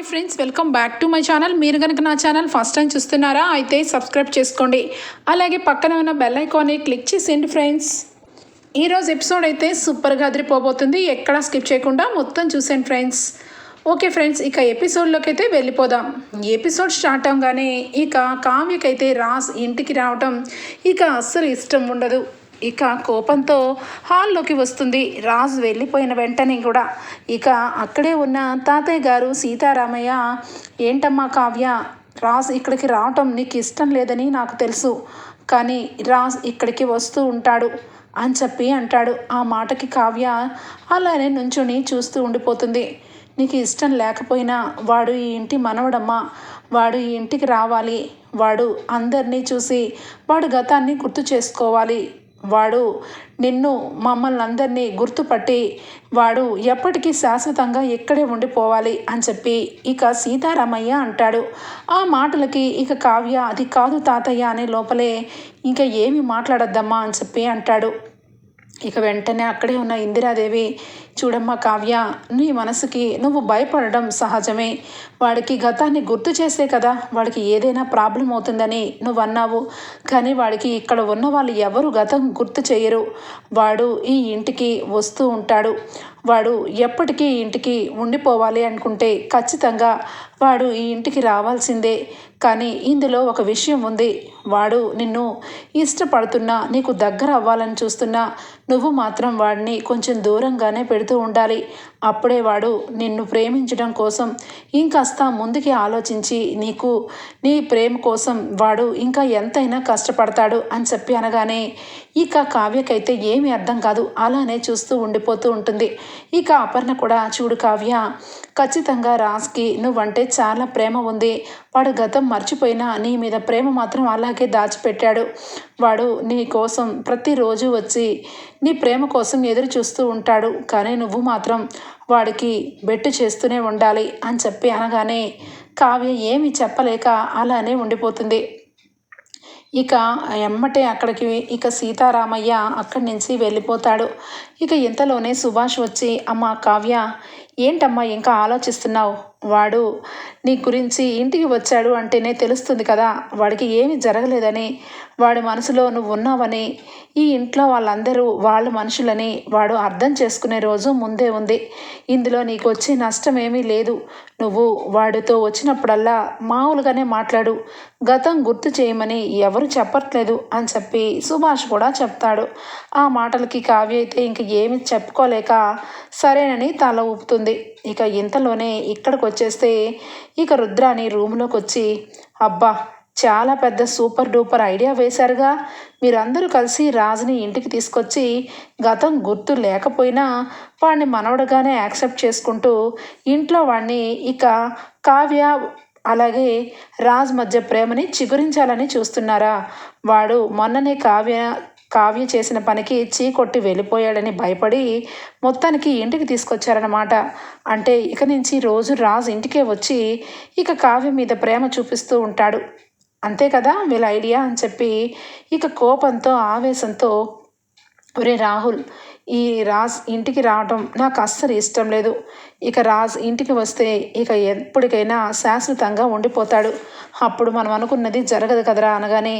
Hi friends welcome back to my channel మీరు కనుక నా ఛానల్ ఫస్ట్ టైం చూస్తున్నారా అయితే సబ్స్క్రైబ్ చేసుకోండి. అలాగే పక్కన ఉన్న బెల్ ఐకాన్ని క్లిక్ చేసేయండి ఫ్రెండ్స్ ఈరోజు ఎపిసోడ్ అయితే సూపర్గా అదిరిపోబోతుంది. ఎక్కడా స్కిప్ చేయకుండా మొత్తం చూసేయండి ఫ్రెండ్స్ ఓకే ఫ్రెండ్స్ ఇక ఎపిసోడ్లోకి అయితే వెళ్ళిపోదాం. ఎపిసోడ్ స్టార్ట్ అవగానే ఇక కావ్యకైతే రాస్ ఇంటికి రావటం ఇక అస్సలు ఇష్టం ఉండదు. ఇక కోపంతో హాల్లోకి వస్తుంది. రాజు వెళ్ళిపోయిన వెంటనే కూడా. ఇక అక్కడే ఉన్న తాతయ్య గారు సీతారామయ్య ఏంటమ్మా కావ్య రాజ్ ఇక్కడికి రావటం నీకు ఇష్టం లేదని నాకు తెలుసు. కానీ రాజ్ ఇక్కడికి వస్తూ ఉంటాడు అని చెప్పి అంటాడు. ఆ మాటకి కావ్య అలానే నుంచుని చూస్తూ ఉండిపోతుంది. నీకు ఇష్టం లేకపోయినా వాడు ఈ ఇంటి మనవడమ్మా. వాడు ఈ ఇంటికి రావాలి. వాడు అందరినీ చూసి వాడు గతాన్ని గుర్తు చేసుకోవాలి. వాడు నిన్ను మమ్మల్ని అందరినీ గుర్తుపట్టి వాడు ఎప్పటికీ శాశ్వతంగా ఇక్కడే ఉండిపోవాలి అని చెప్పి ఇక సీతారామయ్య అంటాడు. ఆ మాటలకి ఇక కావ్య అది కాదు తాతయ్య అనే లోపలే ఇంకా ఏమి మాట్లాడద్దమ్మా అని చెప్పి అంటాడు. ఇక వెంటనే అక్కడే ఉన్న ఇందిరాదేవి చూడమ్మా కావ్య నీ మనసుకి నువ్వు భయపడడం సహజమే. వాడికి గతాన్ని గుర్తు చేసే కదా వాడికి ఏదైనా ప్రాబ్లం అవుతుందని నువ్వు అన్నావు కానీ వాడికి ఇక్కడ ఉన్న వాళ్ళు ఎవరు గతం గుర్తు చేయరు. వాడు ఈ ఇంటికి వస్తూ ఉంటాడు. వాడు ఎప్పటికీ ఇంటికి ఉండిపోవాలి అనుకుంటే ఖచ్చితంగా వాడు ఈ ఇంటికి రావాల్సిందే. కానీ ఇందులో ఒక విషయం ఉంది. వాడు నిన్ను ఇష్టపడుతున్నా నీకు దగ్గర అవ్వాలని చూస్తున్నా నువ్వు మాత్రం వాడిని కొంచెం దూరంగానే పెడుతూ ఉండాలి. అప్పుడే వాడు నిన్ను ప్రేమించడం కోసం ఇంకాస్త ముందుకి ఆలోచించి నీకు నీ ప్రేమ కోసం వాడు ఇంకా ఎంతైనా కష్టపడతాడు అని చెప్పి అనగానే ఇక కావ్యకైతే ఏమీ అర్థం కాదు. అలానే చూస్తూ ఉండిపోతూ ఉంటుంది. ఇక అపర్ణ కూడా చూడు కావ్య ఖచ్చితంగా రాజ్కి నువ్వంటే చాలా ప్రేమ ఉంది. వాడు గతం మర్చిపోయినా నీ మీద ప్రేమ మాత్రం అలాగే దాచిపెట్టాడు. వాడు నీ కోసం ప్రతిరోజు వచ్చి నీ ప్రేమ కోసం ఎదురు చూస్తూ ఉంటాడు. కానీ నువ్వు మాత్రం వాడికి బెట్టు చేస్తూనే ఉండాలి అని చెప్పి అనగానే కావ్య ఏమి చెప్పలేక అలానే ఉండిపోతుంది. ఇక ఎమ్మటే అక్కడికి ఇక సీతారామయ్య అక్కడి నుంచి వెళ్ళిపోతాడు. ఇక ఇంతలోనే సుభాష్ వచ్చి అమ్మ కావ్య ఏంటమ్మా ఇంకా ఆలోచిస్తున్నావు? వాడు నీ గురించి ఇంటికి వచ్చాడు అంటేనే తెలుస్తుంది కదా వాడికి ఏమి జరగలేదని వాడి మనసులో నువ్వు ఉన్నావని ఈ ఇంట్లో వాళ్ళందరూ వాళ్ళ మనుషులని వాడు అర్థం చేసుకునే రోజు ముందే ఉంది. ఇందులో నీకు వచ్చే నష్టం ఏమీ లేదు. నువ్వు వాడితో వచ్చినప్పుడల్లా మామూలుగానే మాట్లాడు. గతం గుర్తు చేయమని ఎవరు చెప్పట్లేదు అని చెప్పి సుభాష్ కూడా చెప్తాడు. ఆ మాటలకి కావ్య అయితే ఇంక ఏమి చెప్పుకోలేక సరేనని తల ఊపుతుంది. ఇక ఇంతలోనే ఇక్కడికి వచ్చేస్తే ఇక రుద్రాని రూమ్లోకి వచ్చి అబ్బా చాలా పెద్ద సూపర్ డూపర్ ఐడియా వేశారుగా. మీరందరూ కలిసి రాజుని ఇంటికి తీసుకొచ్చి గతం గుర్తు లేకపోయినా వాడిని మనవడుగానే యాక్సెప్ట్ చేసుకుంటూ ఇంట్లో వాడిని ఇక కావ్య అలాగే రాజ్ మధ్య ప్రేమని చిగురించాలని చూస్తున్నారా? వాడు మొన్ననే కావ్య కావ్య చేసిన పనికి చీ కొట్టి వెళ్ళిపోయాడని భయపడి మొత్తానికి ఇంటికి తీసుకొచ్చారన్నమాట. అంటే ఇక నుంచి రోజు రాజు ఇంటికే వచ్చి ఇక కావ్య మీద ప్రేమ చూపిస్తూ ఉంటాడు. అంతే కదా వీళ్ళ ఐడియా అని చెప్పి ఇక కోపంతో ఆవేశంతో ఒరే రాహుల్ ఈ రాజ్ ఇంటికి రావటం నాకు అస్సలు ఇష్టం లేదు. ఇక రాజ్ ఇంటికి వస్తే ఇక ఎప్పటికైనా శాశ్వతంగా ఉండిపోతాడు. అప్పుడు మనం అనుకున్నది జరగదు కదరా అనగానే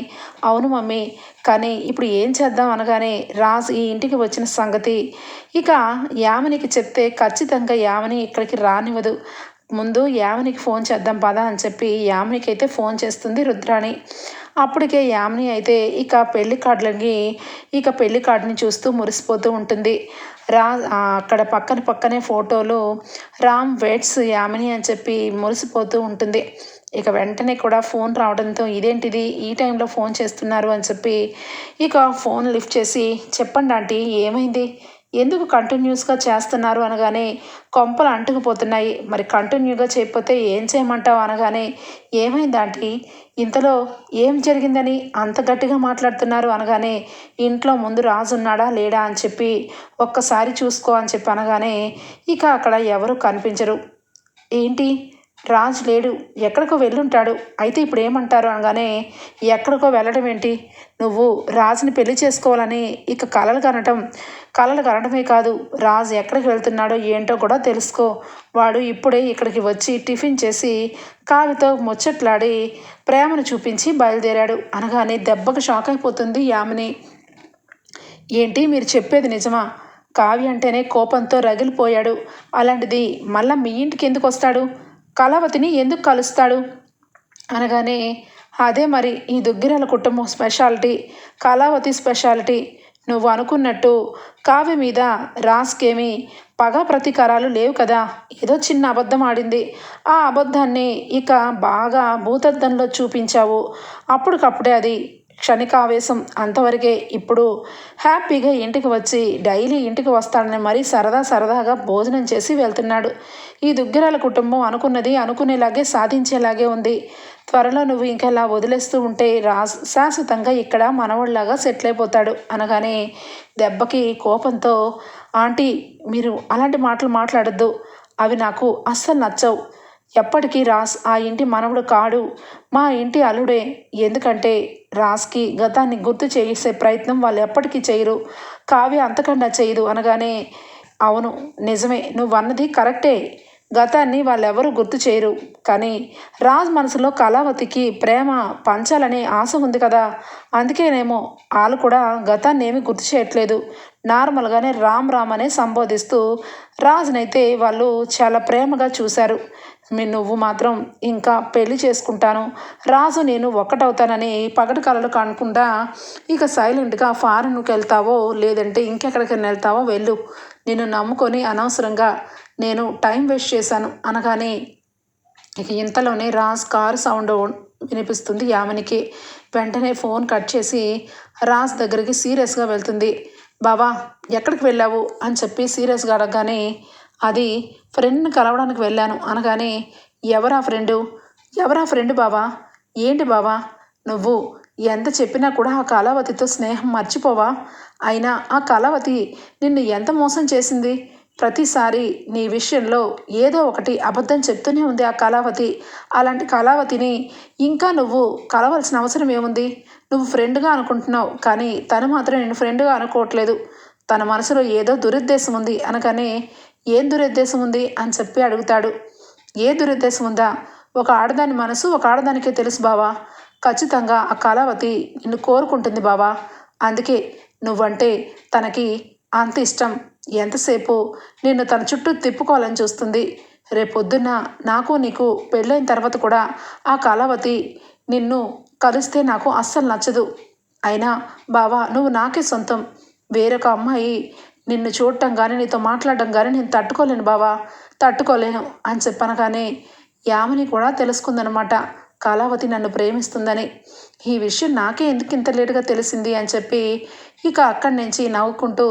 అవును మమ్మీ కానీ ఇప్పుడు ఏం చేద్దాం అనగానే రాజ్ ఈ ఇంటికి వచ్చిన సంగతి. ఇక యామనికి చెప్తే ఖచ్చితంగా యామని ఇక్కడికి రానివ్వదు. ముందు యామనికి ఫోన్ చేద్దాం పదా అని చెప్పి యామనికి అయితే ఫోన్ చేస్తుంది రుద్రాణి. అప్పటికే యామిని అయితే ఇక పెళ్ళి కార్డులకి ఇక పెళ్ళి కార్డుని చూస్తూ మురిసిపోతూ ఉంటుంది. రా అక్కడ పక్కన పక్కనే ఫోటోలు రామ్ వెయిట్స్ యామిని అని చెప్పి మురిసిపోతూ ఉంటుంది. ఇక వెంటనే కూడా ఫోన్ రావడంతో ఇదేంటిది? ఈ టైంలో ఫోన్ చేస్తున్నారు అని చెప్పి ఇక ఫోన్ లిఫ్ట్ చేసి చెప్పండి ఆంటీ ఏమైంది? ఎందుకు కంటిన్యూస్గా చేస్తున్నారు అనగానే కొంపలు అంటుకుపోతున్నాయి. మరి కంటిన్యూగా చేయకపోతే ఏం చేయమంటావు అనగానే ఏమైందంటే ఇంతలో ఏం జరిగిందని అంత గట్టిగా మాట్లాడుతున్నారు అనగానే ఇంట్లో ముందు రాజు ఉన్నాడా లేడా అని చెప్పి ఒక్కసారి చూసుకో అని చెప్పి అనగానే ఇక అక్కడ ఎవరు కనిపించరు. ఏంటి? రాజు లేడు. ఎక్కడికో వెళ్ళుంటాడు. అయితే ఇప్పుడు ఏమంటారు అనగానే ఎక్కడికో వెళ్ళడం ఏంటి? నువ్వు రాజుని పెళ్ళి చేసుకోవాలని ఇక కలలు కనటం కలలు కనడమే కాదు రాజు ఎక్కడికి వెళ్తున్నాడో ఏంటో కూడా తెలుసుకో. వాడు ఇప్పుడే ఇక్కడికి వచ్చి టిఫిన్ చేసి కావితో ముచ్చట్లాడి ప్రేమను చూపించి బయలుదేరాడు. అనగానే దెబ్బకు షాక్ అయిపోతుంది యామిని. ఏంటి మీరు చెప్పేది నిజమా? కావ్య అంటేనే కోపంతో రగిలిపోయాడు. అలాంటిది మళ్ళా మీ ఇంటికి ఎందుకు వస్తాడు? కళావతిని ఎందుకు కలుస్తాడు? అనగానే అదే మరి ఈ దుగ్గిరాల కుటుంబం స్పెషాలిటీ కళావతి స్పెషాలిటీ. నువ్వు అనుకున్నట్టు కావ్య మీద రాస్కేమి పగ ప్రతీకారాలు లేవు కదా. ఏదో చిన్న అబద్ధం ఆడింది. ఆ అబద్ధాన్ని ఇక బాగా భూతద్దంలో చూపించావు. అప్పటికప్పుడే అది క్షణికావేశం. అంతవరకే ఇప్పుడు హ్యాపీగా ఇంటికి వచ్చి డైలీ ఇంటికి వస్తాడని మరీ సరదా సరదాగా భోజనం చేసి వెళ్తున్నాడు. ఈ దుగ్గిరాల కుటుంబం అనుకున్నది అనుకునేలాగే సాధించేలాగే ఉంది. త్వరలో నువ్వు ఇంకెలా వదిలేస్తూ ఉంటే రా శాశ్వతంగా ఇక్కడ మనవాళ్ళలాగా సెటిల్ అయిపోతాడు అనగానే దెబ్బకి కోపంతో ఆంటీ మీరు అలాంటి మాటలు మాట్లాడద్దు. అవి నాకు అస్సలు నచ్చవు. ఎప్పటికీ రాస్ ఆ ఇంటి మనవడు కాడు. మా ఇంటి అల్లుడే. ఎందుకంటే రాస్కి గతాన్ని గుర్తు చేసే ప్రయత్నం వాళ్ళు ఎప్పటికీ చేయరు. కావ్య అంతకన్నా చేయదు. అనగానే అవును నిజమే. నువ్వు అన్నది కరెక్టే. గతాన్ని వాళ్ళెవరూ గుర్తు చేయరు. కానీ రాజ్ మనసులో కళావతికి ప్రేమ పంచాలనే ఆశ ఉంది కదా. అందుకేనేమో వాళ్ళు కూడా గతాన్ని ఏమీ గుర్తు చేయట్లేదు. నార్మల్గానే రామ్ రామ్ అనే సంబోధిస్తూ రాజునైతే వాళ్ళు చాలా ప్రేమగా చూశారు. మీ నువ్వు మాత్రం ఇంకా పెళ్ళి చేసుకుంటాను. రాజు నేను ఒక్కటవుతానని పగటి కలలు కానుకుండా ఇక సైలెంట్గా ఫారెన్కి వెళ్తావో లేదంటే ఇంకెక్కడికైనా వెళ్తావో వెళ్ళు. నిన్ను నమ్ముకొని అనవసరంగా నేను టైం వేస్ట్ చేశాను అనగానే ఇక ఇంతలోనే రాజ్ కారు సౌండ్ వినిపిస్తుంది యామినికి వెంటనే ఫోన్ కట్ చేసి రాజ్ దగ్గరికి సీరియస్గా వెళ్తుంది. బావా ఎక్కడికి వెళ్ళావు? అని చెప్పి సీరియస్గా అడగగానే అది ఫ్రెండ్ని కలవడానికి వెళ్ళాను అనగానే ఎవరా ఫ్రెండు? ఎవరా ఫ్రెండ్ బావా? ఏంటి బావా? నువ్వు ఎంత చెప్పినా కూడా ఆ కళావతితో స్నేహం మర్చిపోవా? అయినా ఆ కళావతి నిన్ను ఎంత మోసం చేసింది? ప్రతిసారి నీ విషయంలో ఏదో ఒకటి అబద్ధం చెప్తూనే ఉంది ఆ కళావతి. అలాంటి కళావతిని ఇంకా నువ్వు కలవాల్సిన అవసరం ఏముంది? నువ్వు ఫ్రెండ్గా అనుకుంటున్నావు కానీ తను మాత్రం నేను ఫ్రెండ్గా అనుకోవట్లేదు. తన మనసులో ఏదో దురుద్దేశం ఉంది అనగానే ఏం దురుద్దేశం ఉంది అని చెప్పి అడుగుతాడు. ఏ దురుద్దేశం ఉందా? ఒక ఆడదాని మనసు ఒక ఆడదానికే తెలుసు బావా. ఖచ్చితంగా ఆ కళావతి నిన్ను కోరుకుంటుంది బావా. అందుకే నువ్వంటే తనకి అంత ఇష్టం. ఎంతసేపు నిన్ను తన చుట్టూ తిప్పుకోవాలని చూస్తుంది. రేపొద్దున్న నాకు నీకు పెళ్ళైన తర్వాత కూడా ఆ కళావతి నిన్ను కలిస్తే నాకు అస్సలు నచ్చదు. అయినా బావా నువ్వు నాకే సొంతం. వేరొక అమ్మాయి నిన్ను చూడటం కానీ నీతో మాట్లాడడం కానీ నేను తట్టుకోలేను బావా. తట్టుకోలేను అని చెప్పనగానే యామిని కూడా తెలుసుకుందనమాట. కళావతి నన్ను ప్రేమిస్తుందని. ఈ విషయం నాకే ఎందుకు ఇంత లేటుగా తెలిసింది అని చెప్పి ఇక అక్కడి నుంచి నవ్వుకుంటూ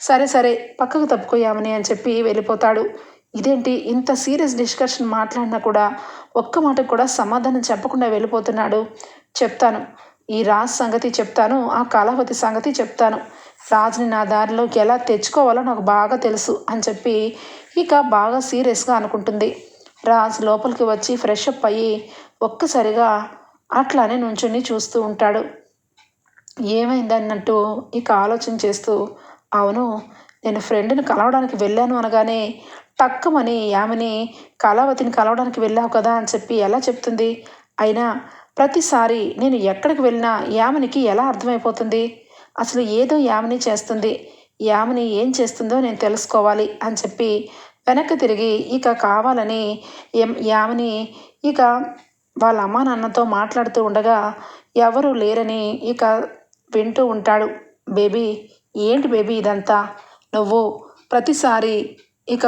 సరే సరే పక్కకు తప్పుకోయామని అని చెప్పి వెళ్ళిపోతాడు. ఇదేంటి? ఇంత సీరియస్ డిస్కషన్ మాట్లాడినా కూడా ఒక్క మాట కూడా సమాధానం చెప్పకుండా వెళ్ళిపోతున్నాడు. చెప్తాను. ఈ రాజ్ సంగతి చెప్తాను ఆ కళావతి సంగతి చెప్తాను. రాజుని నా దారిలోకి ఎలా తెచ్చుకోవాలో నాకు బాగా తెలుసు అని చెప్పి ఇక బాగా సీరియస్గా అనుకుంటుంది. రాజ్ లోపలికి వచ్చి ఫ్రెష్ అప్ అయ్యి ఒక్కసారిగా అట్లానే నుంచుని చూస్తూ ఉంటాడు. ఏమైందన్నట్టు ఇక ఆలోచన చేస్తూ అవును నేను ఫ్రెండ్ని కలవడానికి వెళ్ళాను అనగానే టక్కుమని ఆమెని కళావతిని కలవడానికి వెళ్ళావు కదా అని చెప్పి ఎలా చెప్తుంది? అయినా ప్రతిసారి నేను ఎక్కడికి వెళ్ళినా యామనికి ఎలా అర్థమైపోతుంది? అసలు ఏదో యామని చేస్తుంది. యామని ఏం చేస్తుందో నేను తెలుసుకోవాలి అని చెప్పి వెనక్కి తిరిగి ఇక కావాలని యామని ఇక వాళ్ళ అమ్మా నాన్నతో మాట్లాడుతూ ఉండగా ఎవరు లేరని ఇక వింటూ ఉంటాడు. బేబీ ఏంటి బేబీ ఇదంతా? నువ్వు ప్రతిసారి ఇక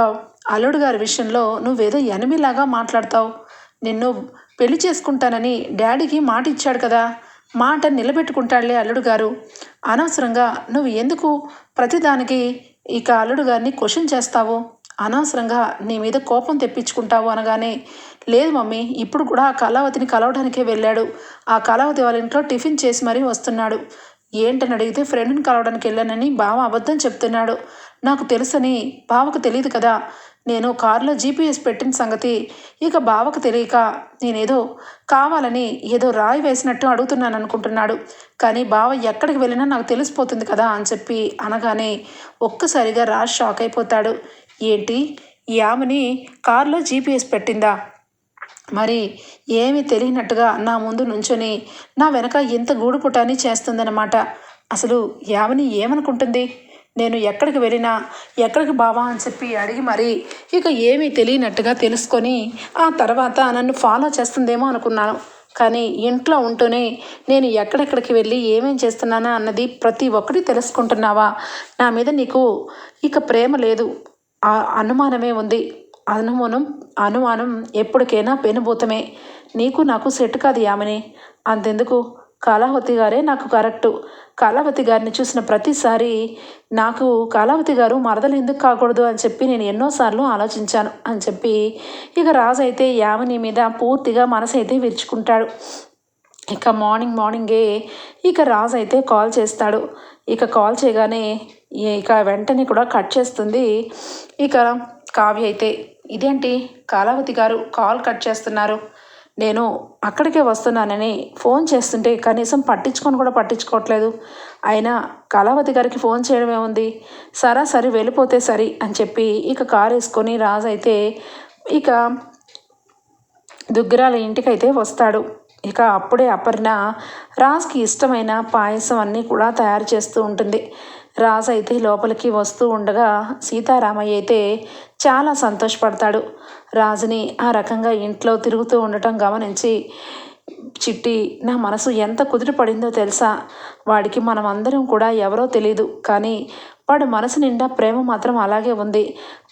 అల్లుడు గారి విషయంలో నువ్వేదో ఎనిమిలాగా మాట్లాడతావు. నిన్ను పెళ్ళి చేసుకుంటానని డాడీకి మాట ఇచ్చాడు కదా. మాట నిలబెట్టుకుంటాడులే అల్లుడు గారు. అనవసరంగా నువ్వు ఎందుకు ప్రతిదానికి ఇక అల్లుడు గారిని క్వశ్చన్ చేస్తావు? అనవసరంగా నీ మీద కోపం తెప్పించుకుంటావు అనగానే లేదు మమ్మీ ఇప్పుడు కూడా ఆ కళావతిని కలవడానికే వెళ్ళాడు. ఆ కళావతి వాళ్ళ ఇంట్లో టిఫిన్ చేసి మరీ వస్తున్నాడు. ఏంటని అడిగితే ఫ్రెండ్ని కలవడానికి వెళ్ళానని బావ అబద్ధం చెప్తున్నాడు. నాకు తెలుసని బావకు తెలియదు కదా. నేను కారులో జీపీఎస్ పెట్టిన సంగతి ఇక బావకు తెలియక నేనేదో కావాలని ఏదో రాయి వేసినట్టు అడుగుతున్నాను అనుకుంటున్నాడు. కానీ బావ ఎక్కడికి వెళ్ళినా నాకు తెలిసిపోతుంది కదా అని చెప్పి అనగానే ఒక్కసారిగా రాజ్ షాక్ అయిపోతాడు. ఏంటి? ఈ ఆమెని కారులో జీపీఎస్ పెట్టిందా? మరి ఏమి తెలియనట్టుగా నా ముందు నుంచొని నా వెనక ఇంత గూడుపుటాని చేస్తుందన్నమాట. అసలు యావని ఏమనుకుంటుంది? నేను ఎక్కడికి వెళ్ళినా ఎక్కడికి బావా అని చెప్పి అడిగి మరి ఇక ఏమీ తెలియనట్టుగా తెలుసుకొని ఆ తర్వాత నన్ను ఫాలో చేస్తుందేమో అనుకున్నాను. కానీ ఇంట్లో ఉంటూనే నేను ఎక్కడెక్కడికి వెళ్ళి ఏమేం చేస్తున్నానా అన్నది ప్రతి ఒక్కటి తెలుసుకుంటున్నావా? నా మీద నీకు ఇక ప్రేమ లేదు. ఆ అనుమానమే ఉంది. అనుమానం అనుమానం ఎప్పటికైనా పెనుభూతమే. నీకు నాకు సెట్ కాదు యామిని. అంతెందుకు? కళావతి గారే నాకు కరెక్టు. కళావతి గారిని చూసిన ప్రతిసారి నాకు కళావతి గారు మరదలు ఎందుకు కాకూడదు అని చెప్పి నేను ఎన్నోసార్లు ఆలోచించాను అని చెప్పి ఇక రాజు అయితే యామిని మీద పూర్తిగా మనసు అయితే విరుచుకుంటాడు. ఇక మార్నింగ్ మార్నింగే ఇక రాజు అయితే కాల్ చేస్తాడు. ఇక కాల్ చేయగానే ఇక వెంటనే కూడా కట్ చేస్తుంది. ఇక కావ్య అయితే ఇదేంటి? కాలావతి గారు కాల్ కట్ చేస్తున్నారు. నేను అక్కడికే వస్తున్నానని ఫోన్ చేస్తుంటే కనీసం పట్టించుకొని కూడా పట్టించుకోవట్లేదు. అయినా కళావతి గారికి ఫోన్ చేయడమే ఉంది. సరా సరే వెళ్ళిపోతే సరి అని చెప్పి ఇక కారు వేసుకొని రాజు అయితే ఇక దుగ్గిరాల ఇంటికైతే వస్తాడు. ఇక అప్పుడే అపర్ణ రాజ్కి ఇష్టమైన పాయసం అన్నీ కూడా తయారు చేస్తూ ఉంటుంది. రాజు అయితే లోపలికి వస్తూ ఉండగా సీతారామయ్య అయితే చాలా సంతోషపడతాడు. రాజుని ఆ రకంగా ఇంట్లో తిరుగుతూ ఉండటం గమనించి చిట్టి నా మనసు ఎంత కుదిరిపడిందో తెలుసా? వాడికి మనం అందరం కూడా ఎవరో తెలియదు కానీ వాడు మనసు నిండా ప్రేమ మాత్రం అలాగే ఉంది.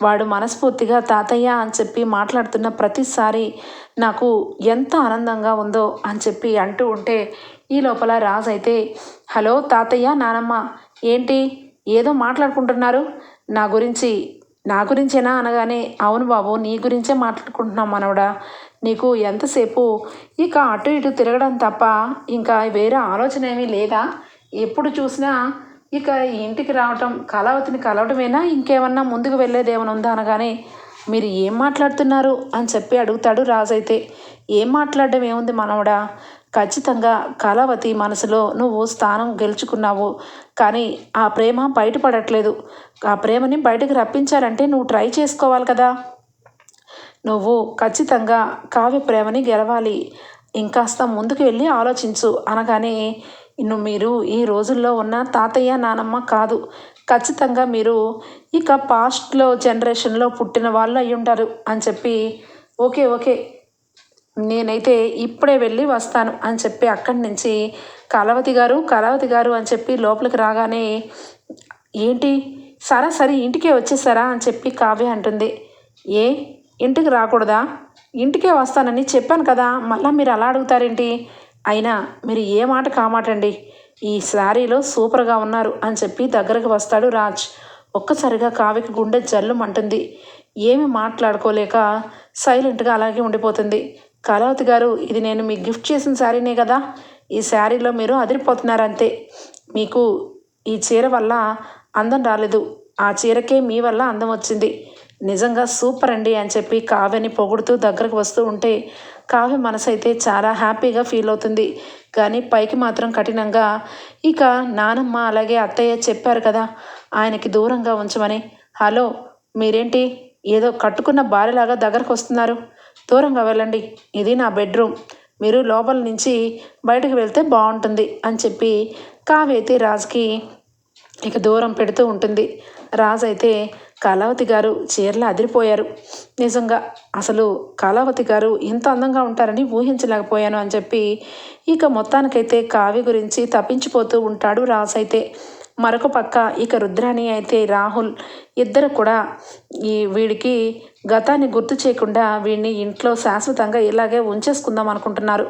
వాడు మనస్ఫూర్తిగా తాతయ్య అని చెప్పి మాట్లాడుతున్న ప్రతిసారి నాకు ఎంత ఆనందంగా ఉందో అని చెప్పి అంటూ ఉంటే ఈ లోపల రాజు అయితే హలో తాతయ్య నానమ్మ ఏంటి? ఏదో మాట్లాడుకుంటున్నారు. నా గురించి నా గురించేనా అనగానే అవును బాబు నీ గురించే మాట్లాడుకుంటున్నాం మనవడా. నీకు ఎంతసేపు? ఇక అటు ఇటు తిరగడం తప్ప ఇంకా వేరే ఆలోచన ఏమీ లేదా? ఎప్పుడు చూసినా ఇక ఇంటికి రావటం కళావతిని కలవటమేనా? ఇంకేమన్నా ముందుకు వెళ్ళేది ఏమైనా ఉందా అనగానే మీరు ఏం మాట్లాడుతున్నారు? అని చెప్పి అడుగుతాడు రాజైతే ఏం మాట్లాడడం ఏముంది మనవడా? ఖచ్చితంగా కళావతి మనసులో నువ్వు స్థానం గెలుచుకున్నావు. కానీ ఆ ప్రేమ బయటపడట్లేదు. ఆ ప్రేమని బయటకు రప్పించాలంటే నువ్వు ట్రై చేసుకోవాలి కదా. నువ్వు ఖచ్చితంగా కావ్య ప్రేమని గెలవాలి. ఇంకాస్త ముందుకు వెళ్ళి ఆలోచించు. అనగానే ఇನ್ನು మీరు ఈ రోజుల్లో ఉన్న తాతయ్య నానమ్మ కాదు. ఖచ్చితంగా మీరు ఇక పాస్ట్లో జనరేషన్లో పుట్టిన వాళ్ళు అయి ఉంటారు అని చెప్పి ఓకే ఓకే. నేనైతే ఇప్పుడే వెళ్ళి వస్తాను అని చెప్పి అక్కడి నుంచి కలవతి గారు కలవతి గారు అని చెప్పి లోపలికి రాగానే ఏంటి? సరా సరే ఇంటికే వచ్చేసారా? అని చెప్పి కావ్య అంటుంది. ఏ? ఇంటికి రాకూడదా? ఇంటికే వస్తానని చెప్పాను కదా మళ్ళీ మీరు అలా అడుగుతారేంటి? అయినా మీరు ఏ మాట కామాటండి ఈ శారీలో సూపర్గా ఉన్నారు అని చెప్పి దగ్గరకు వస్తాడు రాజ్. ఒక్కసారిగా కావ్యకి గుండె జల్లుమంటుంది. ఏమి మాట్లాడుకోలేక సైలెంట్గా అలాగే ఉండిపోతుంది. కళావతి గారు ఇది నేను మీకు గిఫ్ట్ చేసిన శారీనే కదా? ఈ శారీలో మీరు అదిరిపోతున్నారంతే. మీకు ఈ చీర వల్ల అందం రాలేదు. ఆ చీరకే మీ వల్ల అందం వచ్చింది. నిజంగా సూపర్ అండి అని చెప్పి కావ్యని పొగుడుతూ దగ్గరకు వస్తూ ఉంటే కావ్య మనసు అయితే చాలా హ్యాపీగా ఫీల్ అవుతుంది. కానీ పైకి మాత్రం కఠినంగా ఇక నానమ్మ అలాగే అత్తయ్య చెప్పారు కదా ఆయనకి దూరంగా ఉంచమని. హలో మీరేంటి? ఏదో కట్టుకున్న భార్యలాగా దగ్గరకు వస్తున్నారు. దూరంగా వెళ్ళండి. ఇది నా బెడ్రూమ్. మీరు లోపల నుంచి బయటకు వెళ్తే బాగుంటుంది అని చెప్పి కావేతి అయితే రాజుకి ఇక దూరం పెడుతూ ఉంటుంది. రాజు అయితే కళావతి గారు చీరలు అదిరిపోయారు. నిజంగా అసలు కళావతి గారు ఇంత అందంగా ఉంటారని ఊహించలేకపోయాను అని చెప్పి ఇక మొత్తానికైతే కావ్య గురించి తప్పించిపోతూ ఉంటాడు రాజు అయితే. మరొక పక్క ఇక రుద్రాణి అయితే రాహుల్ ఇద్దరు కూడా ఈ వీడికి గతాన్ని గుర్తు చేయకుండా వీడిని ఇంట్లో శాశ్వతంగా ఇలాగే ఉంచేసుకుందాం అనుకుంటున్నారు.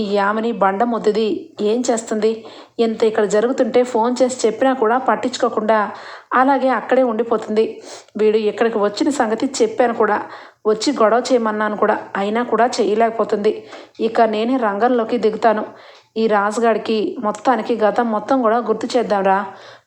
ఈ యామిని బండ ముద్దుది ఏం చేస్తుంది? ఎంత ఇక్కడ జరుగుతుంటే ఫోన్ చేసి చెప్పినా కూడా పట్టించుకోకుండా అలాగే అక్కడే ఉండిపోతుంది. వీడు ఇక్కడికి వచ్చిన సంగతి చెప్పాను కూడా వచ్చి గొడవ చేయమన్నాను కూడా అయినా కూడా చేయలేకపోతుంది. ఇక నేనే రంగంలోకి దిగుతాను. ఈ రాజుగాడికి మొత్తానికి గతం మొత్తం కూడా గుర్తు చేద్దాంరా.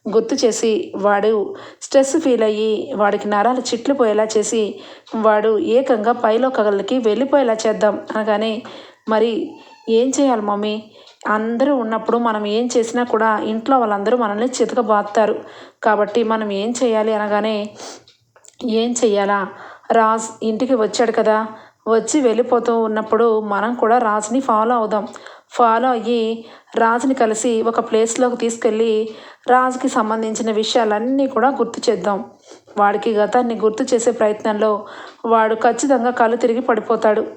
గుర్తు చేసి వాడు స్ట్రెస్ ఫీల్ అయ్యి వాడికి నరాలు చిట్లు పోయేలా చేసి వాడు ఏకంగా పైలోకలకి వెళ్ళిపోయేలా చేద్దాం అనగానే మరి ఏం చేయాలి మమ్మీ? అందరూ ఉన్నప్పుడు మనం ఏం చేసినా కూడా ఇంట్లో వాళ్ళందరూ మనల్ని చితకబాదుతారు. కాబట్టి మనం ఏం చేయాలి? అనగానే ఏం చెయ్యాలా? రాజ్ ఇంటికి వచ్చాడు కదా. వచ్చి వెళ్ళిపోతూ ఉన్నప్పుడు మనం కూడా రాజుని ఫాలో అవుదాం. ఫాలో అయ్యి రాజుని కలిసి ఒక ప్లేస్లోకి తీసుకెళ్ళి రాజుకి సంబంధించిన విషయాలన్నీ కూడా గుర్తు చేద్దాం. వాడికి గతాన్ని గుర్తు చేసే ప్రయత్నంలో వాడు ఖచ్చితంగా కళ్ళు తిరిగి పడిపోతాడు.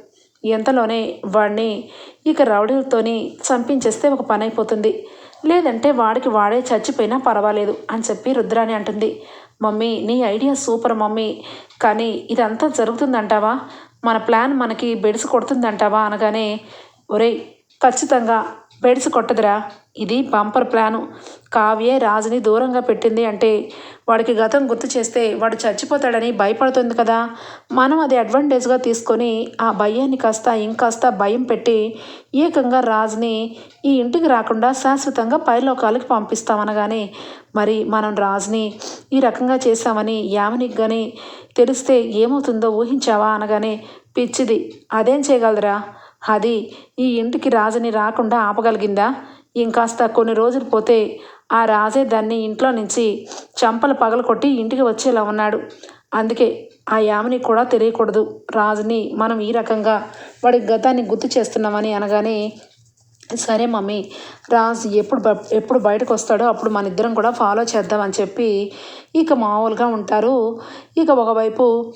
ఎంతలోనే వాడిని ఇక రౌడీలతోని చంపించేస్తే ఒక పని అయిపోతుంది. లేదంటే వాడికి వాడే చచ్చిపోయినా పర్వాలేదు అని చెప్పి రుద్రాని అంటుంది. మమ్మీ నీ ఐడియా సూపర్ మమ్మీ. కానీ ఇదంతా జరుగుతుందంటావా? మన ప్లాన్ మనకి బెడిసి కొడుతుందంటావా అనగానే ఒరేయ్ ఖచ్చితంగా బెడిసి కొట్టదురా. ఇది బంపర్ ప్లాను. కావ్యే రాజుని దూరంగా పెట్టింది అంటే వాడికి గతం గుర్తు చేస్తే వాడు చచ్చిపోతాడని భయపడుతుంది కదా. మనం అది అడ్వాంటేజ్గా తీసుకొని ఆ భయాన్ని కాస్త ఇంకాస్త భయం పెట్టి ఏకంగా రాజుని ఈ ఇంటికి రాకుండా శాశ్వతంగా పైలోకాలకి పంపిస్తామనగానే మరి మనం రాజుని ఈ రకంగా చేశామని యామనికి కానీ తెలిస్తే ఏమవుతుందో ఊహించావా అనగానే పిచ్చిది. అదేం చేయగలదురా? అది ఈ ఇంటికి రాజుని రాకుండా ఆపగలిగిందా? ఇంకాస్త కొన్ని రోజులు పోతే ఆ రాజే దాన్ని ఇంట్లో నుంచి చంపలు పగల కొట్టి ఇంటికి వచ్చేలా ఉన్నాడు. అందుకే ఆ యామిని కూడా తెలియకూడదు. రాజుని మనం ఈ రకంగా వాడి గతాన్ని గుర్తు చేస్తున్నామని అనగానే సరే మమ్మీ రాజు ఎప్పుడు బ- ఎప్పుడు బయటకు వస్తాడో అప్పుడు మన ఇద్దరం కూడా ఫాలో చేద్దామని చెప్పి ఇక మామూలుగా ఉంటారు. ఇక ఒకవైపు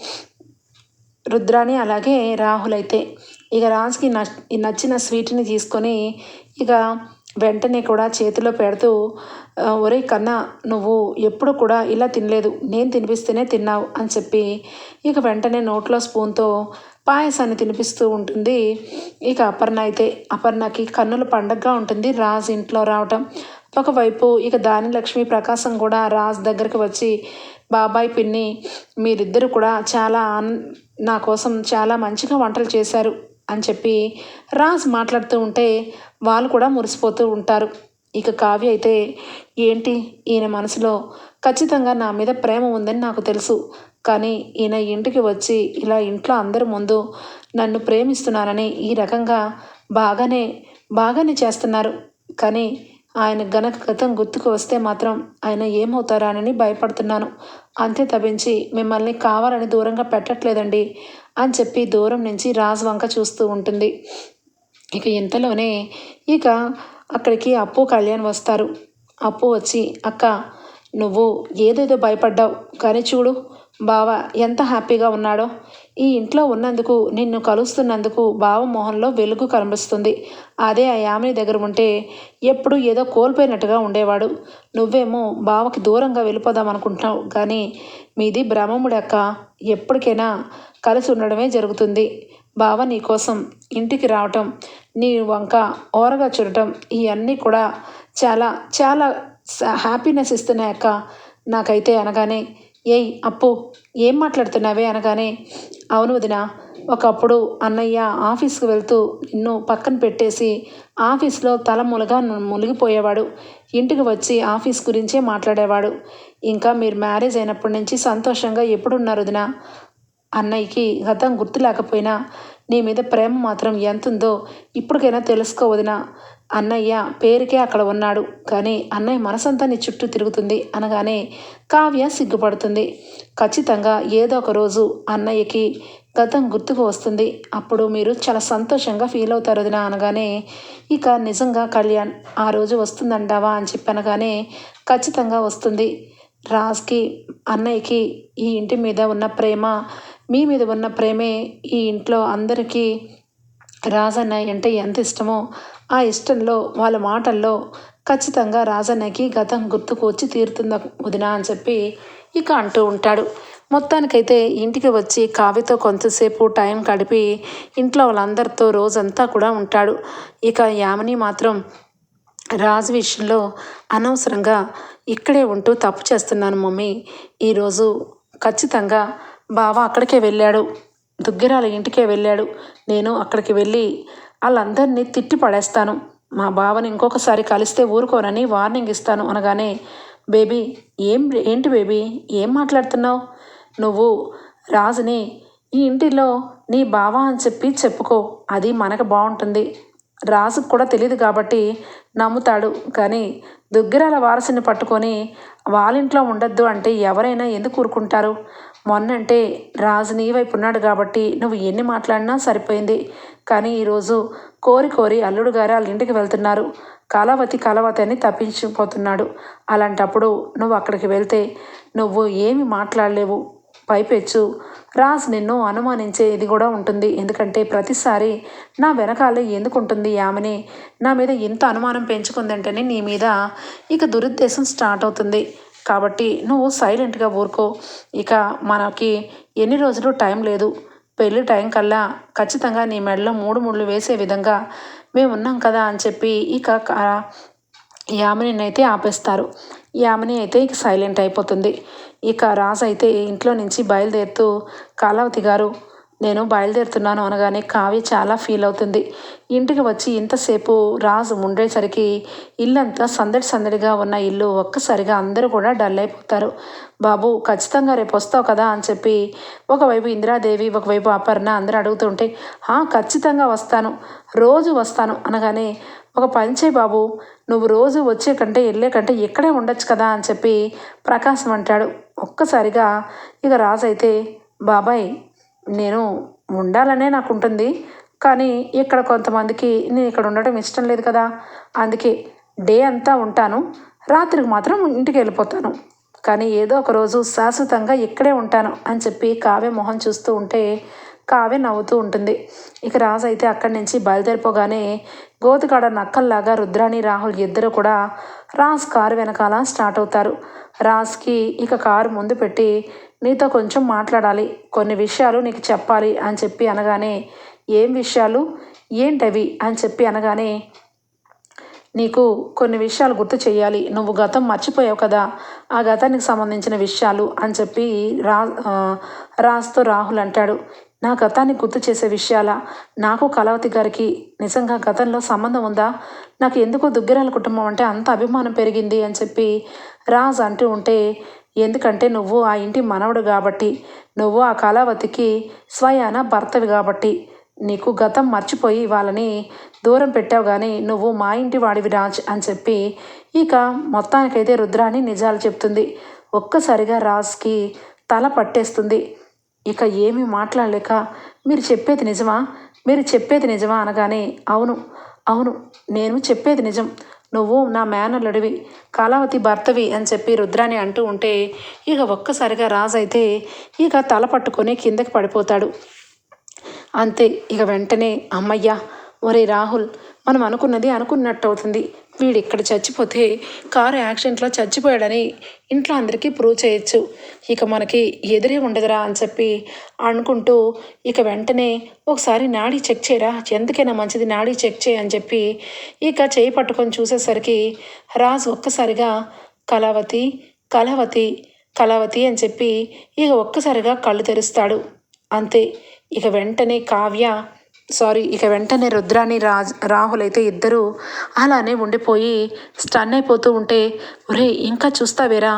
రుద్రాని అలాగే రాహుల్ అయితే ఇక రాజ్కి నచ్చి నచ్చిన స్వీట్ని తీసుకొని ఇక వెంటనే కూడా చేతిలో పెడుతూ ఒరే కన్నా నువ్వు ఎప్పుడు కూడా ఇలా తినలేదు. నేను తినిపిస్తేనే తిన్నావు అని చెప్పి ఇక వెంటనే నోట్లో స్పూన్తో పాయసాన్ని తినిపిస్తూ ఉంటుంది. ఇక అపర్ణ అయితే అపర్ణకి కన్నుల పండగగా ఉంటుంది రాజ్ ఇంట్లో రావటం. ఒకవైపు ఇక దాని లక్ష్మి ప్రకాశం కూడా రాజ్ దగ్గరికి వచ్చి బాబాయ్ పిన్ని మీరిద్దరు కూడా చాలా నా కోసం చాలా మంచిగా వంటలు చేశారు. అని చెప్పి రాజ్ మాట్లాడుతూ ఉంటే వాళ్ళు కూడా మురిసిపోతూ ఉంటారు. ఇక కావ్య అయితే ఏంటి? ఈయన మనసులో ఖచ్చితంగా నా మీద ప్రేమ ఉందని నాకు తెలుసు. కానీ ఈయన ఇంటికి వచ్చి ఇలా ఇంట్లో అందరి ముందు నన్ను ప్రేమిస్తున్నానని ఈ రకంగా బాగానే బాగానే చేస్తున్నారు. కానీ ఆయన గనక గతం గుర్తుకు వస్తే మాత్రం ఆయన ఏమవుతారానని భయపడుతున్నాను. అంతే తప్పించి మిమ్మల్ని కావాలని దూరంగా పెట్టట్లేదండి. అని చెప్పి దూరం నుంచి రాజు వంక చూస్తూ ఉంటుంది. ఇక ఇంతలోనే ఇక అక్కడికి అప్పు కళ్యాణ్ వస్తారు. అప్పు వచ్చి అక్క నువ్వు ఏదేదో భయపడ్డావు. కానీ చూడు బావ ఎంత హ్యాపీగా ఉన్నాడో. ఈ ఇంట్లో ఉన్నందుకు నిన్ను కలుస్తున్నందుకు బావ మొహంలో వెలుగు కనిపిస్తుంది. అదే ఆ యామిని దగ్గర ఉంటే ఎప్పుడు ఏదో కోల్పోయినట్టుగా ఉండేవాడు. నువ్వేమో బావకి దూరంగా వెళ్ళిపోదాం అనుకుంటున్నావు. కానీ మీది భ్రమముడక్క అక్క. ఎప్పటికైనా కలిసి ఉండడమే జరుగుతుంది. బావ నీ కోసం ఇంటికి రావటం నీ వంక ఓరగా చూడటం ఇవన్నీ కూడా చాలా చాలా హ్యాపీనెస్ ఇస్తున్నాయి అక్క. నాకైతే అనగానే ఏయ్ అప్పు ఏం మాట్లాడుతున్నావే? అనగానే అవును వదిన ఒకప్పుడు అన్నయ్య ఆఫీస్కి వెళ్తూ నిన్ను పక్కన పెట్టేసి ఆఫీస్లో తల ములగా మునిగిపోయేవాడు. ఇంటికి వచ్చి ఆఫీస్ గురించే మాట్లాడేవాడు. ఇంకా మీరు మ్యారేజ్ అయినప్పటి నుంచి సంతోషంగా ఎప్పుడున్నారు వదిన? అన్నయ్యకి గతం గుర్తు లేకపోయినా నీ మీద ప్రేమ మాత్రం ఎంతుందో ఇప్పటికైనా తెలుసుకోవదినా. అన్నయ్య పేరుకే అక్కడ ఉన్నాడు. కానీ అన్నయ్య మనసంతా నీ చుట్టూ తిరుగుతుంది అనగానే కావ్య సిగ్గుపడుతుంది. ఖచ్చితంగా ఏదో ఒక రోజు అన్నయ్యకి గతం గుర్తుకు వస్తుంది. అప్పుడు మీరు చాలా సంతోషంగా ఫీల్ అవుతారు వదినా అనగానే ఇక నిజంగా కళ్యాణ్ ఆ రోజు వస్తుందంటావా? అని చెప్పి అనగానే ఖచ్చితంగా వస్తుంది. రాజ్కి అన్నయ్యకి ఈ ఇంటి మీద ఉన్న ప్రేమ మీ మీద ఉన్న ప్రేమే ఈ ఇంట్లో అందరికీ రాజన్నయ్య అంటే ఎంత ఇష్టమో ఆ ఇష్టంలో వాళ్ళ మాటల్లో ఖచ్చితంగా రాజన్నయ్యకి గతం గుర్తుకు వచ్చి తీరుతుందా వదినా అని చెప్పి ఇక అంటూ ఉంటాడు. మొత్తానికైతే ఇంటికి వచ్చి కావ్యతో కొంతసేపు టైం గడిపి ఇంట్లో వాళ్ళందరితో రోజంతా కూడా ఉంటాడు. ఇక యామిని మాత్రం రాజు విషయంలో అనవసరంగా ఇక్కడే ఉంటూ తప్పు చేస్తున్నాను మమ్మీ. ఈరోజు ఖచ్చితంగా బావ అక్కడికే వెళ్ళాడు. దుగ్గిరాల ఇంటికే వెళ్ళాడు. నేను అక్కడికి వెళ్ళి వాళ్ళందరినీ తిట్టి పడేస్తాను. మా బావని ఇంకొకసారి కలిస్తే ఊరుకోనని వార్నింగ్ ఇస్తాను అనగానే బేబీ ఏం ఏంటి బేబీ? ఏం మాట్లాడుతున్నావు? నువ్వు రాజుని ఈ ఇంటిలో నీ బావ అని చెప్పి చెప్పుకో. అది మనకు బాగుంటుంది రాజుకు కూడా తెలియదు కాబట్టి నమ్ముతాడు. కానీ దుగ్గిరాల వారసుని పట్టుకొని వాళ్ళింట్లో ఉండొద్దు అంటే ఎవరైనా ఎందుకు ఊరుకుంటారు? మొన్నంటే రాజు నీ వైపు ఉన్నాడు కాబట్టి నువ్వు ఎన్ని మాట్లాడినా సరిపోయింది. కానీ ఈరోజు కోరి కోరి అల్లుడు గారు వాళ్ళ ఇంటికి వెళ్తున్నారు. కలవతి కలవతి అని తప్పించిపోతున్నాడు. అలాంటప్పుడు నువ్వు అక్కడికి వెళ్తే నువ్వు ఏమి మాట్లాడలేవు. పైపెచ్చు. రాజ్ నిన్ను అనుమానించే ఇది కూడా ఉంటుంది. ఎందుకంటే ప్రతిసారి నా వెనకాలే ఎందుకు ఉంటుంది ఆమెని నా మీద ఎంత అనుమానం పెంచుకుందంటేనే నీ మీద ఇక దురుద్దేశం స్టార్ట్ అవుతుంది. కాబట్టి నువ్వు సైలెంట్గా ఊరుకో. ఇక మనకి ఎన్ని రోజులు టైం లేదు. పెళ్ళి టైం కల్లా ఖచ్చితంగా నీ మెడలో మూడు ముళ్ళు వేసే విధంగా మేము ఉన్నాం కదా అని చెప్పి ఇక యామిని అయితే ఆపేస్తారు. యామిని అయితే ఇక సైలెంట్ అయిపోతుంది. ఇక రాజు అయితే ఇంట్లో నుంచి బయలుదేరుతూ కాలావతి గారు నేను బయలుదేరుతున్నాను అనగానే కావ్య చాలా ఫీల్ అవుతుంది. ఇంటికి వచ్చి ఇంతసేపు రాజు ఉండేసరికి ఇల్లంతా సందడి సందడిగా ఉన్న ఇల్లు ఒక్కసారిగా అందరూ కూడా డల్ అయిపోతారు. బాబు ఖచ్చితంగా రేపు వస్తావు కదా అని చెప్పి ఒకవైపు ఇందిరాదేవి ఒకవైపు అపర్ణ అందరూ అడుగుతుంటే ఖచ్చితంగా వస్తాను. రోజు వస్తాను అనగానే ఒక పంచే బాబు. నువ్వు రోజు వచ్చే కంటే వెళ్ళే కంటే ఇక్కడే ఉండొచ్చు కదా అని చెప్పి ప్రకాశం అంటాడు. ఒక్కసారిగా ఇక రాజు అయితే బాబాయ్ నేను ఉండాలనే నాకు ఉంటుంది కానీ ఇక్కడ కొంతమందికి నేను ఇక్కడ ఉండటం ఇష్టం లేదు కదా. అందుకే డే అంతా ఉంటాను. రాత్రికి మాత్రం ఇంటికి వెళ్ళిపోతాను. కానీ ఏదో ఒక రోజు శాశ్వతంగా ఇక్కడే ఉంటాను అని చెప్పి కావ్య మొహం చూస్తూ ఉంటే కావ్య నవ్వుతూ ఉంటుంది. ఇక రాజు అయితే అక్కడి నుంచి బయలుదేరిపోగానే గోతికాడ నక్కల్లాగా రుద్రాణి రాహుల్ ఇద్దరు కూడా రాజ్ కారు వెనకాల స్టార్ట్ అవుతారు. రాజ్కి ఇక కారు ముందు పెట్టి నీతో కొంచెం మాట్లాడాలి కొన్ని విషయాలు నీకు చెప్పాలి అని చెప్పి అనగానే ఏం విషయాలు? ఏంటవి? అని చెప్పి అనగానే నీకు కొన్ని విషయాలు గుర్తు చేయాలి. నువ్వు గతం మర్చిపోయావు కదా ఆ గతానికి సంబంధించిన విషయాలు అని చెప్పి రా రాస్తో రాహుల్ అంటాడు. నా గతాన్ని గుర్తు చేసే విషయాల నాకు కళావతి గారికి నిజంగా గతంలో సంబంధం ఉందా? నాకు ఎందుకో దుగ్గిరాల కుటుంబం అంటే అంత అభిమానం పెరిగింది అని చెప్పి రాజ్ అంటూ ఉంటే ఎందుకంటే నువ్వు ఆ ఇంటి మనవడు కాబట్టి నువ్వు ఆ కళావతికి స్వయాన భర్తవి కాబట్టి నీకు గతం మర్చిపోయి వాళ్ళని దూరం పెట్టావు కానీ నువ్వు మా ఇంటి వాడివి రాజ్ అని చెప్పి ఇక మొత్తానికైతే రుద్రాని నిజాలు చెప్తుంది. ఒక్కసారిగా రాజ్కి తల పట్టేస్తుంది. ఇక ఏమీ మాట్లాడలేక మీరు చెప్పేది నిజమా? మీరు చెప్పేది నిజమా అనగానే అవును అవును నేను చెప్పేది నిజం. నువ్వు నా మేనల్లుడివి కాలావతి భర్తవి అని చెప్పి రుద్రాని అంటూ ఉంటే ఇక ఒక్కసారిగా రాజు అయితే ఇక తల పట్టుకొని కిందకి పడిపోతాడు. అంతే ఇక వెంటనే అమ్మయ్య ఒరే రాహుల్ మనం అనుకున్నది అనుకున్నట్టు అవుతుంది. వీడు ఇక్కడ చచ్చిపోతే కారు యాక్సిడెంట్లో చచ్చిపోయాడని ఇంట్లో అందరికీ ప్రూవ్ చేయొచ్చు. ఇక మనకి ఎదురే ఉండదురా అని చెప్పి అనుకుంటూ ఇక వెంటనే ఒకసారి నాడీ చెక్ చేయరా? ఎందుకైనా మంచిది నాడీ చెక్ చేయని చెప్పి ఇక చేయి పట్టుకొని చూసేసరికి రాజు ఒక్కసారిగా కళావతి కళావతి కళావతి అని చెప్పి ఇక ఒక్కసారిగా కళ్ళు తెరుస్తాడు. అంతే. ఇక వెంటనే కావ్య సారీ ఇక వెంటనే రుద్రాని రాజ్ రాహుల్ అయితే ఇద్దరు అలానే ఉండిపోయి స్టన్ అయిపోతూ ఉంటే ఒరే ఇంకా చూస్తావేరా?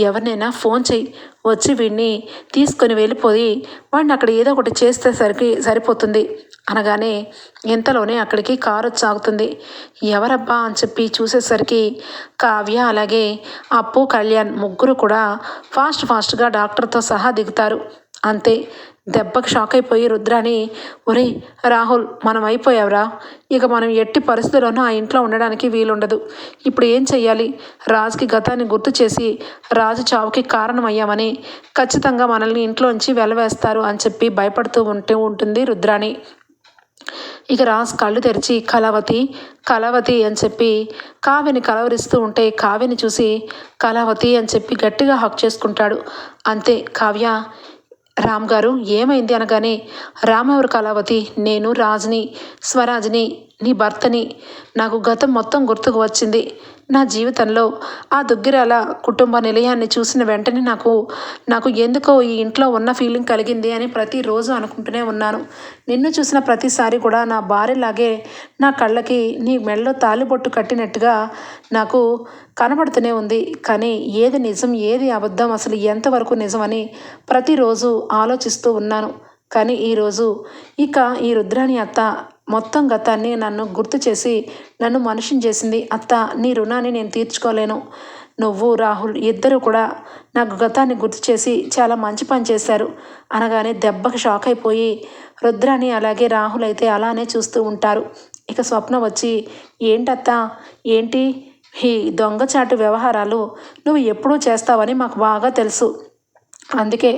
ఎవరినైనా ఫోన్ చెయ్యి వచ్చి వీడిని తీసుకొని వెళ్ళిపోయి వాడిని అక్కడ ఏదో ఒకటి చేస్తే సరికి సరిపోతుంది. అనగానే ఇంతలోనే అక్కడికి కారు సాగుతుంది. ఎవరబ్బా అని చెప్పి చూసేసరికి కావ్య అలాగే అప్పు కళ్యాణ్ ముగ్గురు కూడా ఫాస్ట్ ఫాస్ట్గా డాక్టర్తో సహా దిగుతారు. అంతే. దెబ్బకు షాక్ అయిపోయి రుద్రాని ఒరే రాహుల్ మనం అయిపోయావురా. ఇక మనం ఎట్టి పరిస్థితుల్లోనూ ఆ ఇంట్లో ఉండడానికి వీలుండదు. ఇప్పుడు ఏం చెయ్యాలి? రాజుకి గతాన్ని గుర్తు చేసి రాజు చావుకి కారణమయ్యామని ఖచ్చితంగా మనల్ని ఇంట్లోంచి వెలవేస్తారు అని చెప్పి భయపడుతూ ఉంటూ ఉంటుంది రుద్రాణి ఇక రాజ్ కళ్ళు తెరిచి కళావతి కళావతి అని చెప్పి కావ్యని కలవరిస్తూ ఉంటే కావ్యని చూసి కళావతి అని చెప్పి గట్టిగా హక్ చేసుకుంటాడు. అంతే కావ్య రామ్ గారు ఏమైంది అనగానే రామ్ ఎవరు కళావతి? నేను రాజ్ని స్వరాజ్ని నీ భర్తని నాకు గతం మొత్తం గుర్తుకు వచ్చింది. నా జీవితంలో ఆ దుగ్గిరాల కుటుంబ నిలయాన్ని చూసిన వెంటనే నాకు నాకు ఎందుకో ఈ ఇంట్లో ఉన్న ఫీలింగ్ కలిగింది అని ప్రతిరోజు అనుకుంటూనే ఉన్నాను. నిన్ను చూసిన ప్రతిసారి కూడా నా భార్యలాగే నా కళ్ళకి నీ మెడలో తాలిబొట్టు కట్టినట్టుగా నాకు కనబడుతూనే ఉంది. కానీ ఏది నిజం ఏది అబద్ధం అసలు ఎంతవరకు నిజమని ప్రతిరోజు ఆలోచిస్తూ ఉన్నాను. కానీ ఈరోజు ఇక ఈ రుద్రాణి అత్త మొత్తం గతాన్ని నన్ను గుర్తు చేసి నన్ను మనిషిని చేసింది. అత్త నీ రుణాన్ని నేను తీర్చుకోలేను. నువ్వు రాహుల్ ఇద్దరు కూడా నాకు గతాన్ని గుర్తు చేసి చాలా మంచి పని చేశారు. అనగానే దెబ్బకి షాక్ అయిపోయి రుద్రాని అలాగే రాహుల్ అయితే అలానే చూస్తూ ఉంటారు. ఇక స్వప్న వచ్చి ఏంటత్తా ఏంటి? ఈ దొంగచాటు వ్యవహారాలు నువ్వు ఎప్పుడూ చేస్తావని మాకు బాగా తెలుసు. అందుకే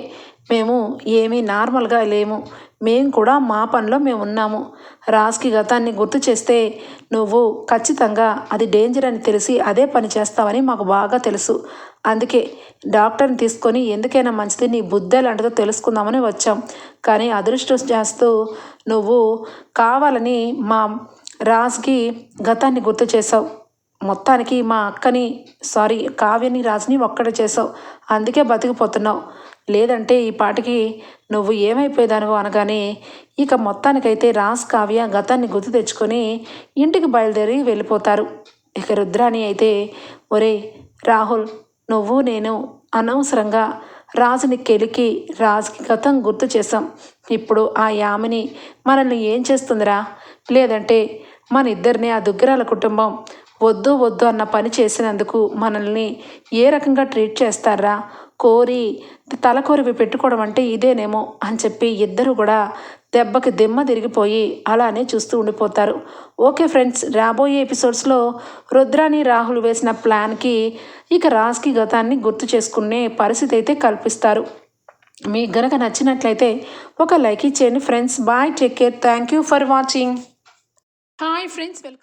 మేము ఏమీ నార్మల్గా లేము. మేము కూడా మా పనిలో మేము ఉన్నాము. రాజ్కి గతాన్ని గుర్తు చేస్తే నువ్వు ఖచ్చితంగా అది డేంజర్ అని తెలిసి అదే పని చేస్తావని మాకు బాగా తెలుసు. అందుకే డాక్టర్ని తీసుకొని ఎందుకైనా మంచిది నీ బుద్ధి ఎలాంటిదో తెలుసుకుందామని వచ్చాం. కానీ అదృష్టం చేస్తూ నువ్వు కావాలని మా రాజ్కి గతాన్ని గుర్తు చేసావు మొత్తానికి మా అక్కని సారీ కావ్యని రాజుని ఒక్కడ చేసావు అందుకే బతికిపోతున్నావు. లేదంటే ఈ పాటికి నువ్వు ఏమైపోయేదానివో అనగానే ఇక మొత్తానికైతే రాస్ కావ్య గతాన్ని గుర్తు తెచ్చుకొని ఇంటికి బయలుదేరి వెళ్ళిపోతారు. ఇక రుద్రాణి అయితే ఒరే రాహుల్ నువ్వు నేను అనవసరంగా రాజుని కెలికి రాజుకి గతం గుర్తు చేశాం. ఇప్పుడు ఆ యామిని మనల్ని ఏం చేస్తుందిరా? లేదంటే మన ఇద్దరిని ఆ దుగ్గరాల కుటుంబం వద్దు వద్దు అన్న పని చేసినందుకు మనల్ని ఏ రకంగా ట్రీట్ చేస్తారా? కోరి తలకొరివి పెట్టుకోవడం అంటే ఇదేనేమో అని చెప్పి ఇద్దరు కూడా దెబ్బకి దిమ్మ తిరిగిపోయి అలానే చూస్తూ ఉండిపోతారు. ఓకే ఫ్రెండ్స్ రాబోయే ఎపిసోడ్స్లో రుద్రాని రాహుల్ వేసిన ప్లాన్కి ఇక రాజ్కి గతాన్ని గుర్తు చేసుకునే పరిస్థితి అయితే కల్పిస్తారు. మీకు గనక నచ్చినట్లయితే ఒక లైక్ ఇచ్చేయండి friends. Bye take care. Thank you for watching. Hi friends welcome.